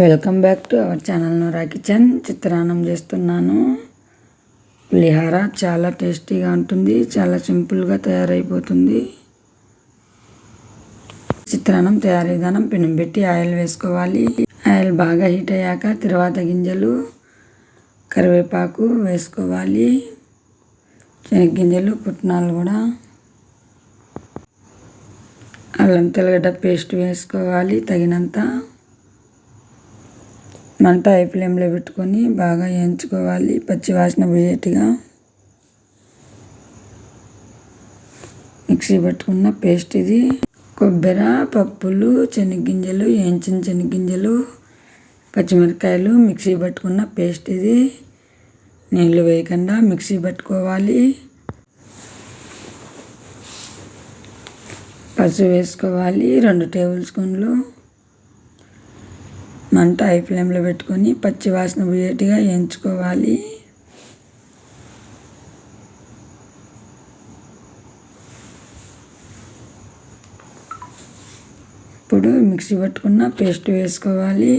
Welcome back to our channel Noora kitchen చిత్రాన్నం చేస్తున్నాను. పులిహార చాలా టేస్టీగా ఉంటుంది చాలా సింపుల్గా తయారైపోతుంది. చిత్రాన్నం తయారీ విధానం పెనం పెట్టి ఆయిల్ వేసుకోవాలి. ఆయిల్ బాగా హీట్ అయ్యాక తర్వాత గింజలు కరివేపాకు వేసుకోవాలి. శనగగింజలు పుట్నాలు కూడా. అల్లం తెల్లగడ్డ పేస్ట్ వేసుకోవాలి తగినంత. మంట హై ఫ్లేమ్లో పెట్టుకొని బాగా వేయించుకోవాలి పచ్చి వాసన పోయేట్టుగా మిక్సీ పట్టుకున్న పేస్ట్ ఇది. కొబ్బరి పప్పులు శనగ్గింజలు వేయించిన శనగ్గింజలు పచ్చిమిరకాయలు మిక్సీ పట్టుకున్న పేస్ట్ ఇది. నీళ్ళు వేయకుండా మిక్సీ పట్టుకోవాలి. పసుపు వేసుకోవాలి. రెండు టేబుల్ స్పూన్లు మంట హై ఫ్లేమ్లో పెట్టుకొని పచ్చి వాసన పోయేట్టుగా వేయించుకోవాలి. ఇప్పుడు మిక్సీ పట్టుకున్న పేస్ట్ వేసుకోవాలి.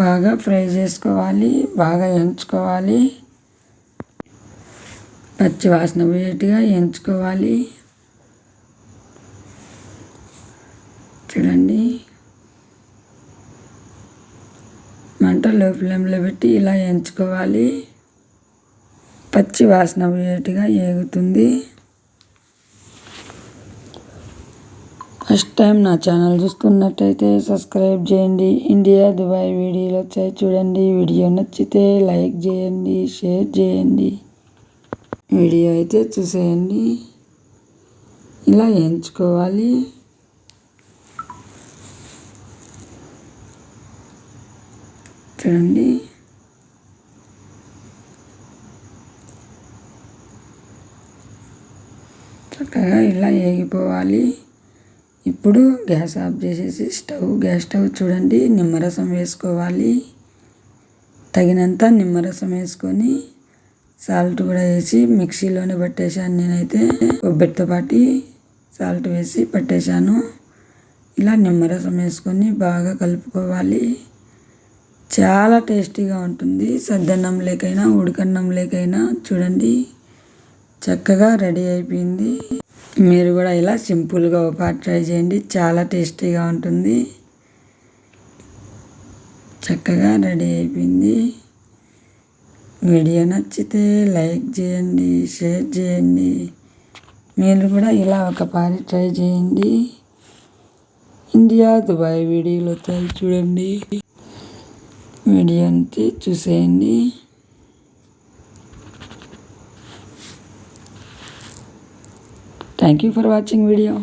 బాగా ఫ్రై చేసుకోవాలి బాగా ఎంచుకోవాలి పచ్చి వాసన పోయేట్టుగా ఎంచుకోవాలి చూడండి మంట లో ఫ్లేమ్లో పెట్టి ఇలా ఎంచుకోవాలి. పచ్చి వాసన పోయేట్టుగా ఏగుతుంది. ఫస్ట్ టైం నా ఛానల్ చూస్తున్నట్టయితే సబ్స్క్రైబ్ చేయండి. ఇండియా దుబాయ్ వీడియోలు వచ్చాయి చూడండి. వీడియో నచ్చితే లైక్ చేయండి షేర్ చేయండి. వీడియో అయితే చూసేయండి. ఇలా ఎంచుకోవాలి. చూడండి. చక్కగా ఇలా వేగిపోవాలి ఇప్పుడు గ్యాస్ ఆఫ్ చేసేసి స్టవ్ గ్యాస్ స్టవ్ చూడండి నిమ్మరసం వేసుకోవాలి. తగినంత నిమ్మరసం వేసుకొని సాల్ట్ కూడా వేసి మిక్సీలోనే పట్టేశాను నేనైతే. కొబ్బరితో పాటి సాల్ట్ వేసి పట్టేశాను. ఇలా నిమ్మరసం వేసుకొని బాగా కలుపుకోవాలి. చాలా టేస్టీగా ఉంటుంది. సద్దన్నం లేకైనా ఉడకన్నం లేకైనా చూడండి. చక్కగా రెడీ అయిపోయింది. మీరు కూడా ఇలా సింపుల్గా ఒక ట్రై చేయండి. చాలా టేస్టీగా ఉంటుంది. చక్కగా రెడీ అయిపోయింది. వీడియో నచ్చితే లైక్ చేయండి షేర్ చేయండి. మీరు కూడా ఇలా ఒక పారి ట్రై చేయండి. ఇండియా దుబాయ్ వీడియోలు వచ్చాయి చూడండి. వీడియో అంతే చూసేయండి thank you for watching video